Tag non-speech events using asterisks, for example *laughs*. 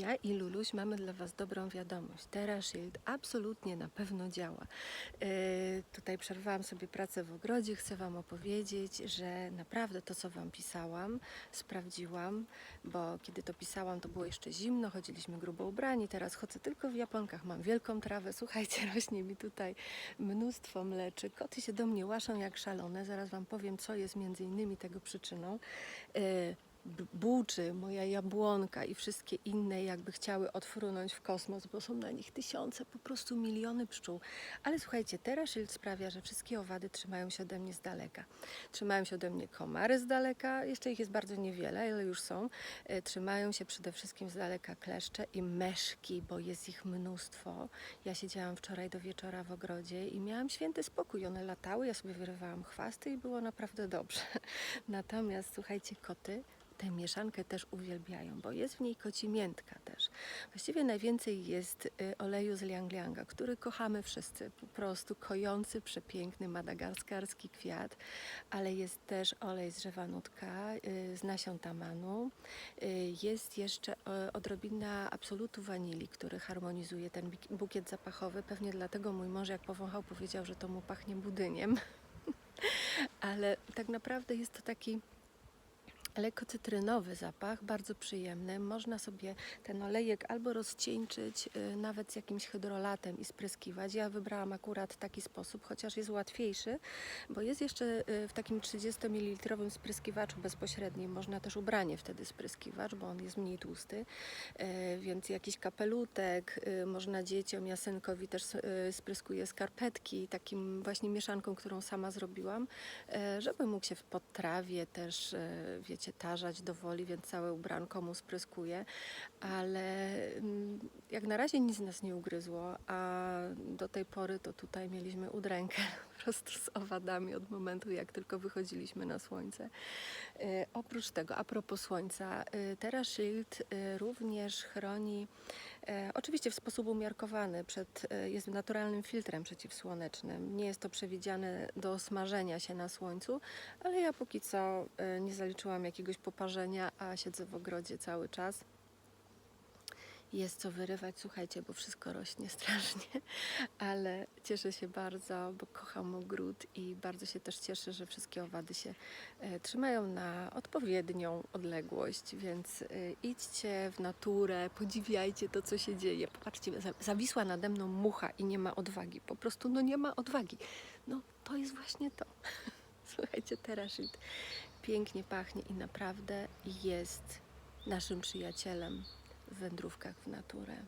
Ja i Luluś mamy dla Was dobrą wiadomość. TerraShield absolutnie na pewno działa. E, tutaj przerwałam sobie pracę w ogrodzie. Chcę Wam opowiedzieć, że naprawdę to, co Wam pisałam, sprawdziłam, bo kiedy to pisałam, to było jeszcze zimno, chodziliśmy grubo ubrani. Teraz chodzę tylko w japonkach, mam wielką trawę. Słuchajcie, *laughs* rośnie mi tutaj mnóstwo mleczy. Koty się do mnie łaszą jak szalone. Zaraz Wam powiem, co jest między innymi tego przyczyną. B- buczy, moja jabłonka i wszystkie inne jakby chciały odfrunąć w kosmos, bo są na nich tysiące, po prostu miliony pszczół. Ale słuchajcie, TerraShield sprawia, że wszystkie owady trzymają się ode mnie z daleka. Trzymają się ode mnie komary z daleka, jeszcze ich jest bardzo niewiele, ale już są. E, Trzymają się przede wszystkim z daleka kleszcze i meszki, bo jest ich mnóstwo. Ja siedziałam wczoraj do wieczora w ogrodzie i miałam święty spokój. One latały, ja sobie wyrywałam chwasty i było naprawdę dobrze. *laughs* Natomiast słuchajcie, koty tę mieszankę też uwielbiają, bo jest w niej kocimiętka też. Właściwie najwięcej jest y, oleju z lianglianga, który kochamy wszyscy. Po prostu kojący, przepiękny madagaskarski kwiat, ale jest też olej z drzewa nutka, y, z nasion tamanu. Y, Jest jeszcze odrobina absolutu wanilii, który harmonizuje ten bukiet zapachowy. Pewnie dlatego mój mąż jak powąchał powiedział, że to mu pachnie budyniem. *laughs* ale tak naprawdę jest to taki lekko cytrynowy zapach, bardzo przyjemny. Można sobie ten olejek albo rozcieńczyć y, nawet z jakimś hydrolatem i spryskiwać. Ja wybrałam akurat taki sposób, chociaż jest łatwiejszy, bo jest jeszcze y, w takim 30 ml spryskiwaczu bezpośrednim. Można też ubranie wtedy spryskiwać, bo on jest mniej tłusty, Y, więc jakiś kapelutek, można dzieciom, ja synkowi też spryskuję skarpetki takim właśnie mieszanką, którą sama zrobiłam, żeby mógł się w podtrawie też, wiecie, tarzać do woli, więc całe ubranko mu spryskuję, ale mm, jak na razie nic nas nie ugryzło, a do tej pory to tutaj mieliśmy udrękę *laughs* po prostu z owadami od momentu, jak tylko wychodziliśmy na słońce. E, Oprócz tego, a propos słońca, e, TerraShield e, również chroni, oczywiście w sposób umiarkowany, przed, e, jest naturalnym filtrem przeciwsłonecznym. Nie jest to przewidziane do smażenia się na słońcu, ale ja póki co e, nie zaliczyłam jakiegoś poparzenia, a siedzę w ogrodzie cały czas. Jest co wyrywać, słuchajcie, bo wszystko rośnie strasznie, *laughs* ale cieszę się bardzo, bo kocham ogród i bardzo się też cieszę, że wszystkie owady się e, trzymają na odpowiednią odległość, więc e, idźcie w naturę, podziwiajcie to, co się dzieje. Popatrzcie, za- zawisła nade mną mucha i nie ma odwagi, po prostu no nie ma odwagi. No to jest właśnie to. *laughs* Słuchajcie, teraszyt pięknie pachnie i naprawdę jest naszym przyjacielem w wędrówkach w naturę.